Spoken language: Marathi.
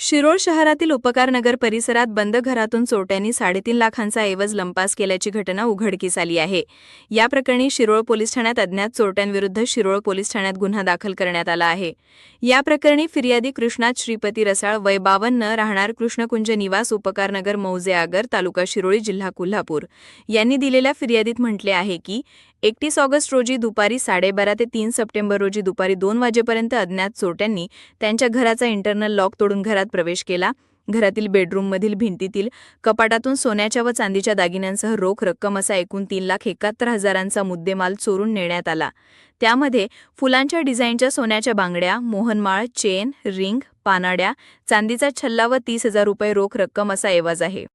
शिरोळ शहरातील उपकारनगर परिसरात बंद घरातून चोरट्यांनी साडेतीन लाखांचा ऐवज लंपास केल्याची घटना उघडकीस आली आहे. या प्रकरणी शिरोळ पोलीस ठाण्यात अज्ञात चोरट्यांविरुद्ध शिरोळ पोलीस ठाण्यात गुन्हा दाखल करण्यात आला आहे. या प्रकरणी फिर्यादी कृष्णात श्रीपती रसाळ वय बावन्न राहणार कृष्णकुंज निवास उपकारनगर मौजे आगर तालुका शिरोळी जिल्हा कोल्हापूर यांनी दिलेल्या फिर्यादीत म्हटले आहे की एकतीस ऑगस्ट रोजी दुपारी साडेबारा ते तीन सप्टेंबर रोजी दुपारी दोन वाजेपर्यंत अज्ञात चोरट्यांनी त्यांच्या घराचा इंटरनल लॉक तोडून घरात प्रवेश केला. घरातील बेडरूममधील भिंतीतील कपाटातून सोन्याच्या व चांदीच्या दागिन्यांसह रोख रक्कम असा एकूण तीन लाख एकाहत्तर हजारांचा मुद्देमाल चोरून नेण्यात आला. त्यामध्ये फुलांच्या डिझाईनच्या सोन्याच्या बांगड्या मोहनमाळ चेन रिंग पानाड्या चांदीचा छल्ला व तीस हजार रुपये रोख रक्कम असा एवाज आहे.